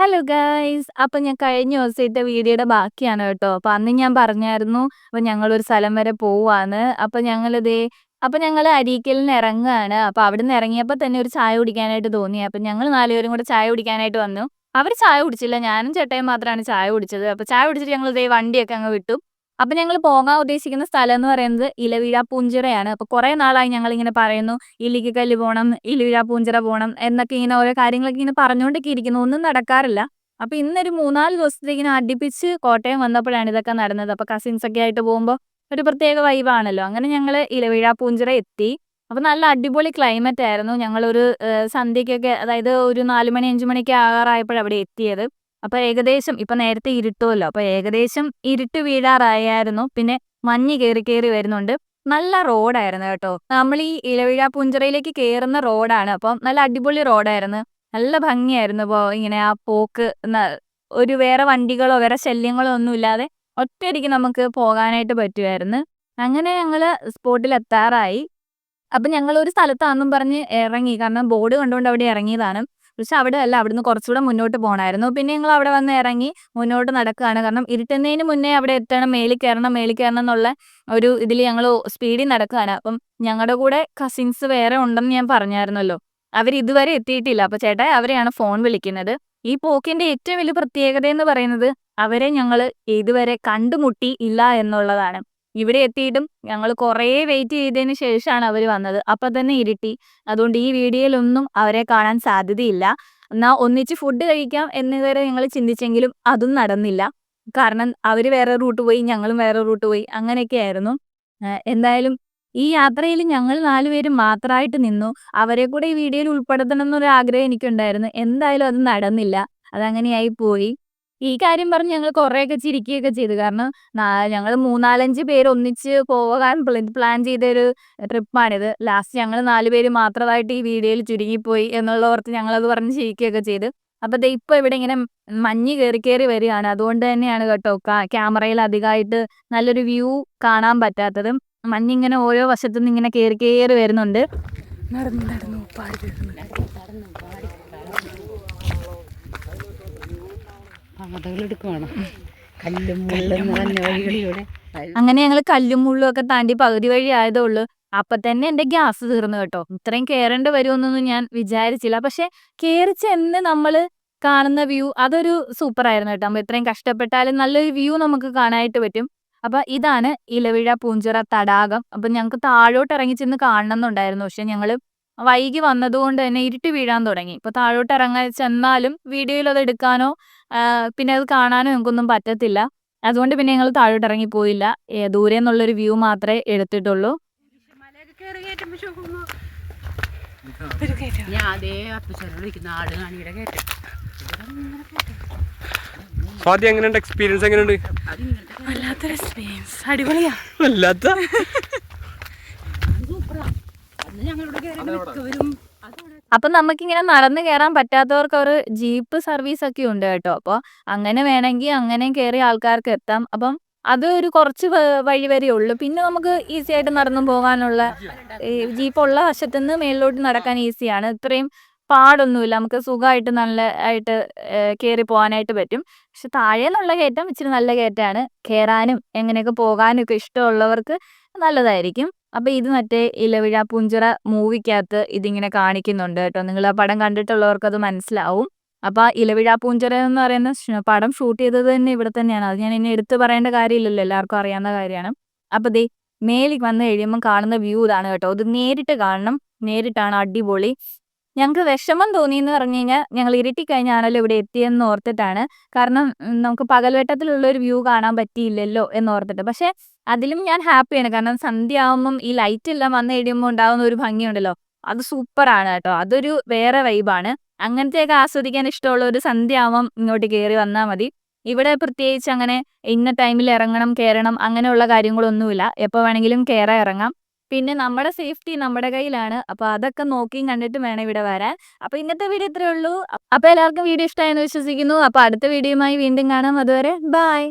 Hello guys അപ്പൊ ഞാൻ കഴിഞ്ഞ ദിവസത്തെ വീഡിയോയുടെ ബാക്കിയാണ് കേട്ടോ. അപ്പൊ അന്ന് ഞാൻ പറഞ്ഞായിരുന്നു അപ്പൊ ഞങ്ങൾ ഒരു സ്ഥലം വരെ പോവാന്ന്. അപ്പൊ ഞങ്ങളിതേ അപ്പൊ ഞങ്ങൾ അരീക്കലിന് ഇറങ്ങുകയാണ് അപ്പൊ അവിടെ നിന്ന് ഇറങ്ങിയപ്പോൾ തന്നെ ഒരു ചായ കുടിക്കാനായിട്ട് തോന്നി. അപ്പൊ ഞങ്ങൾ നാലുപേരും കൂടെ ചായ കുടിക്കാനായിട്ട് വന്നു. അവർ ചായ കുടിച്ചില്ല. ഞാനും ചേട്ടയും മാത്രമാണ് ചായ കുടിച്ചത്. അപ്പൊ ചായ കുടിച്ചിട്ട് ഞങ്ങൾ ഇതേ വണ്ടിയൊക്കെ അങ്ങ് വിട്ടു. അപ്പൊ ഞങ്ങൾ പോകാൻ ഉദ്ദേശിക്കുന്ന സ്ഥലം എന്ന് പറയുന്നത് ഇലവീഴ പൂഞ്ചിറയാണ്. അപ്പൊ കുറെ നാളായി ഞങ്ങൾ ഇങ്ങനെ പറയുന്നു ഇല്ലിക്കല്ല് പോകണം ഇലവീഴ പൂഞ്ചിറ പോകണം എന്നൊക്കെ ഇങ്ങനെ ഓരോ കാര്യങ്ങളൊക്കെ ഇങ്ങനെ പറഞ്ഞുകൊണ്ടൊക്കെ ഇരിക്കുന്നു. ഒന്നും നടക്കാറില്ല. അപ്പൊ ഇന്നൊരു മൂന്നാൽ ദിവസത്തേക്ക് ഇങ്ങനെ അടുപ്പിച്ച് കോട്ടയം വന്നപ്പോഴാണ് ഇതൊക്കെ നടന്നത്. അപ്പൊ കസിൻസ് ഒക്കെ ആയിട്ട് പോകുമ്പോൾ ഒരു പ്രത്യേക വൈബാണല്ലോ അങ്ങനെ ഞങ്ങൾ ഇലവീഴ പൂഞ്ചിറ എത്തി. അപ്പൊ നല്ല അടിപൊളി ക്ലൈമറ്റ് ആയിരുന്നു. ഞങ്ങളൊരു സന്ധ്യക്കൊക്കെ അതായത് ഒരു നാലുമണി അഞ്ചു മണിക്ക് ആകാറായപ്പോഴവിടെ എത്തിയത്. അപ്പൊ ഏകദേശം ഇപ്പൊ നേരത്തെ ഇരുട്ടുമല്ലോ അപ്പൊ ഏകദേശം ഇരുട്ട് വീഴാറായിരുന്നു പിന്നെ മഞ്ഞ് കയറി കയറി വരുന്നുണ്ട്. നല്ല റോഡായിരുന്നു കേട്ടോ. നമ്മൾ ഈ ഇലവിഴ പുഞ്ചറയിലേക്ക് കയറുന്ന റോഡാണ്. അപ്പം നല്ല അടിപൊളി റോഡായിരുന്നു. നല്ല ഭംഗിയായിരുന്നു ഇപ്പോ ഇങ്ങനെ ആ പോക്ക്. ഒരു വേറെ വണ്ടികളോ വേറെ ശല്യങ്ങളോ ഒന്നും ഇല്ലാതെ ഒറ്റയടിക്ക് നമുക്ക് പോകാനായിട്ട് പറ്റുമായിരുന്നു അങ്ങനെ ഞങ്ങൾ സ്പോട്ടിൽ എത്താറായി. അപ്പൊ ഞങ്ങൾ ഒരു സ്ഥലത്താണെന്നും പറഞ്ഞ് ഇറങ്ങി. കാരണം ബോർഡ് കണ്ടുകൊണ്ട് അവിടെ ഇറങ്ങിയതാണ്. പക്ഷെ അവിടെ അല്ല അവിടുന്ന് കുറച്ചുകൂടെ മുന്നോട്ട് പോകണമായിരുന്നു പിന്നെ ഞങ്ങൾ അവിടെ വന്ന് ഇറങ്ങി മുന്നോട്ട് നടക്കുകയാണ്. കാരണം ഇരുട്ടുന്നതിന് മുന്നേ അവിടെ എത്തണം മേലിൽ കയറണം മേലിൽ കയറണം എന്നുള്ള ഒരു ഇതിൽ ഞങ്ങൾ സ്പീഡിൽ നടക്കുകയാണ്. അപ്പം ഞങ്ങളുടെ കൂടെ കസിൻസ് വേറെ ഉണ്ടെന്ന് ഞാൻ പറഞ്ഞായിരുന്നല്ലോ. അവർ ഇതുവരെ എത്തിയിട്ടില്ല. അപ്പൊ ചേട്ടാ അവരെയാണ് ഫോൺ വിളിക്കുന്നത്. ഈ പോക്കിന്റെ ഏറ്റവും വലിയ പ്രത്യേകത എന്ന് പറയുന്നത് അവരെ ഞങ്ങൾ ഇതുവരെ കണ്ടുമുട്ടി ഇല്ല എന്നുള്ളതാണ്. ഇവിടെ എത്തിയിട്ടും ഞങ്ങൾ കുറേ വെയിറ്റ് ചെയ്തതിന് ശേഷമാണ് അവർ വന്നത്. അപ്പൊ തന്നെ ഇരുട്ടി. അതുകൊണ്ട് ഈ വീഡിയോയിലൊന്നും അവരെ കാണാൻ സാധ്യതയില്ല. എന്നാൽ ഒന്നിച്ച് ഫുഡ് കഴിക്കാം എന്നിവരെ ഞങ്ങൾ ചിന്തിച്ചെങ്കിലും അതും നടന്നില്ല. കാരണം അവർ വേറെ റൂട്ട് പോയി ഞങ്ങളും വേറെ റൂട്ട് പോയി. അങ്ങനെയൊക്കെ ആയിരുന്നു എന്തായാലും ഈ യാത്രയിൽ ഞങ്ങൾ നാലുപേരും മാത്രമായിട്ട് നിന്നു. അവരെ കൂടെ ഈ വീഡിയോയിൽ ഉൾപ്പെടുത്തണം എന്നൊരു ആഗ്രഹം എനിക്കുണ്ടായിരുന്നു. എന്തായാലും അത് നടന്നില്ല. അതങ്ങനെയായി പോയി. ഈ കാര്യം പറഞ്ഞ് ഞങ്ങൾ കുറെയൊക്കെ ചിരിക്കുകയൊക്കെ ചെയ്തു. കാരണം ഞങ്ങൾ മൂന്നാലഞ്ച് പേര് ഒന്നിച്ച് പോകാൻ പ്ലാൻ ചെയ്ത ഒരു ട്രിപ്പാണിത്. ലാസ്റ്റ് ഞങ്ങൾ നാല് പേര് മാത്രമായിട്ട് ഈ വീഡിയോയിൽ ചുരുങ്ങിപ്പോയി എന്നുള്ള ഓർത്ത് ഞങ്ങളത് പറഞ്ഞ് ചിരിക്കുകയൊക്കെ ചെയ്ത്. അപ്പൊ ദേ ഇപ്പൊ ഇവിടെ ഇങ്ങനെ മഞ്ഞ് കയറി കയറി വരികയാണ്. അതുകൊണ്ട് തന്നെയാണ് കേട്ടോ ക്യാമറയിൽ അധികമായിട്ട് നല്ലൊരു വ്യൂ കാണാൻ പറ്റാത്തത്. മഞ്ഞിങ്ങനെ ഓരോ വശത്തുനിന്ന് ഇങ്ങനെ കയറി കയറി വരുന്നുണ്ട്. നടന്നു നടന്നു പാടി അങ്ങനെ ഞങ്ങൾ കല്ലും മുള്ളും ഒക്കെ താണ്ടി പകുതി വഴി ആയതേ ഉള്ളൂ അപ്പൊ തന്നെ എന്റെ ഗ്യാസ് തീർന്നു കേട്ടോ. ഇത്രയും കേറേണ്ട വരുമെന്നൊന്നും ഞാൻ വിചാരിച്ചില്ല. പക്ഷെ കേറിച്ച് ചെന്ന് നമ്മൾ കാണുന്ന വ്യൂ അതൊരു സൂപ്പർ ആയിരുന്നു കേട്ടോ. നമ്മൾ ഇത്രയും കഷ്ടപ്പെട്ടാലും നല്ലൊരു വ്യൂ നമുക്ക് കാണാനായിട്ട് പറ്റും. അപ്പൊ ഇതാണ് ഇലവിഴ പൂഞ്ചിറ തടാകം. അപ്പൊ ഞങ്ങൾക്ക് താഴോട്ട് ഇറങ്ങി ചെന്ന് കാണണം എന്നുണ്ടായിരുന്നു പക്ഷെ ഞങ്ങൾ വൈകി വന്നതുകൊണ്ട് തന്നെ ഇരുട്ട് വീഴാൻ തുടങ്ങി. ഇപ്പൊ താഴോട്ട് ഇറങ്ങാൻ ചെന്നാലും വീഡിയോയിൽ അത് എടുക്കാനോ പിന്നെ അത് കാണാനോ ഞങ്ങൾക്കൊന്നും പറ്റത്തില്ല. അതുകൊണ്ട് പിന്നെ ഞങ്ങൾ താഴോട്ട് ഇറങ്ങി പോയില്ല. ദൂരെ നിന്നുള്ളൊരു വ്യൂ മാത്രമേ എടുത്തിട്ടുള്ളൂ. എങ്ങനെയുണ്ട്? എക്സ്പീരിയൻസ് എങ്ങനെയുണ്ട്? വല്ലാത്തൊരു എക്സ്പീരിയൻസ് അടിപൊളിയാ. വല്ലാത്ത? അപ്പൊ നമുക്കിങ്ങനെ നടന്നു കയറാൻ പറ്റാത്തവർക്ക് ഒരു ജീപ്പ് സർവീസ് ഒക്കെ ഉണ്ട് കേട്ടോ. അപ്പോൾ അങ്ങനെ വേണമെങ്കിൽ അങ്ങനെ കയറി ആൾക്കാർക്ക് എത്താം. അപ്പം അത് ഒരു കുറച്ച് വഴി വരെ ഉള്ളു. പിന്നെ നമുക്ക് ഈസി ആയിട്ട് നടന്നു പോകാനുള്ള ജീപ്പ് ഉള്ള വശത്തുനിന്ന് മേളിലോട്ട് നടക്കാൻ ഈസിയാണ് ഇത്രയും പാടൊന്നുമില്ല. നമുക്ക് സുഖമായിട്ട് നല്ല ആയിട്ട് കയറി പോകാനായിട്ട് പറ്റും. പക്ഷെ താഴെ നിന്നുള്ള കയറ്റം ഇച്ചിരി നല്ല കയറ്റമാണ്. കയറാനും എങ്ങനെയൊക്കെ പോകാനും ഒക്കെ ഇഷ്ടമുള്ളവർക്ക് നല്ലതായിരിക്കും. അപ്പൊ ഇത് മറ്റേ ഇലവിഴ പുഞ്ചിറ മൂവിക്കകത്ത് ഇതിങ്ങനെ കാണിക്കുന്നുണ്ട് കേട്ടോ. നിങ്ങൾ ആ പടം കണ്ടിട്ടുള്ളവർക്ക് അത് മനസ്സിലാവും. അപ്പൊ ഇലവിഴ പൂഞ്ചിറ എന്ന് പറയുന്ന പടം ഷൂട്ട് ചെയ്തത് തന്നെ ഇവിടെ തന്നെയാണ്. അത് ഞാൻ ഇനി എടുത്തു പറയേണ്ട കാര്യമില്ലല്ലോ എല്ലാവർക്കും അറിയാവുന്ന കാര്യമാണ്. അപ്പൊ ദേ മേലിൽ വന്ന് കഴിയുമ്പോൾ കാണുന്ന വ്യൂ ഇതാണ് കേട്ടോ. ഇത് നേരിട്ട് കാണണം നേരിട്ടാണ് അടിപൊളി. ഞങ്ങൾക്ക് വിഷമം തോന്നിയെന്ന് പറഞ്ഞു കഴിഞ്ഞാൽ ഞങ്ങൾ ഇരുട്ടി കഴിഞ്ഞാണല്ലോ ഇവിടെ എത്തിയെന്ന് ഓർത്തിട്ടാണ്. കാരണം നമുക്ക് പകൽവെട്ടത്തിലുള്ള ഒരു വ്യൂ കാണാൻ പറ്റിയില്ലല്ലോ എന്ന് ഓർത്തിട്ട്. പക്ഷെ അതിലും ഞാൻ ഹാപ്പിയാണ് കാരണം സന്ധ്യ ആവുമ്പം ഈ ലൈറ്റ് എല്ലാം വന്ന് കഴിയുമ്പോൾ ഉണ്ടാവുന്ന ഒരു ഭംഗിയുണ്ടല്ലോ. അത് സൂപ്പർ ആണ് കേട്ടോ. അതൊരു വേറെ വൈബാണ് അങ്ങനത്തെയൊക്കെ ആസ്വദിക്കാൻ ഇഷ്ടമുള്ള ഒരു സന്ധ്യ ആവുമ്പം ഇങ്ങോട്ട് കയറി വന്നാൽ മതി. ഇവിടെ പ്രത്യേകിച്ച് അങ്ങനെ ഇന്ന ടൈമിൽ ഇറങ്ങണം കയറണം അങ്ങനെയുള്ള കാര്യങ്ങളൊന്നുമില്ല. എപ്പോൾ വേണമെങ്കിലും കയറാൻ ഇറങ്ങാം. പിന്നെ നമ്മുടെ സേഫ്റ്റി നമ്മുടെ കയ്യിലാണ്. അപ്പൊ അതൊക്കെ നോക്കിയും കണ്ടിട്ട് വേണം ഇവിടെ വരാൻ. അപ്പൊ ഇന്നത്തെ വീഡിയോ ഇത്രേ ഉള്ളൂ. അപ്പൊ എല്ലാവർക്കും വീഡിയോ ഇഷ്ടമായെന്ന് വിശ്വസിക്കുന്നു. അപ്പൊ അടുത്ത വീഡിയോയുമായി വീണ്ടും കാണാം. അതുവരെ ബൈ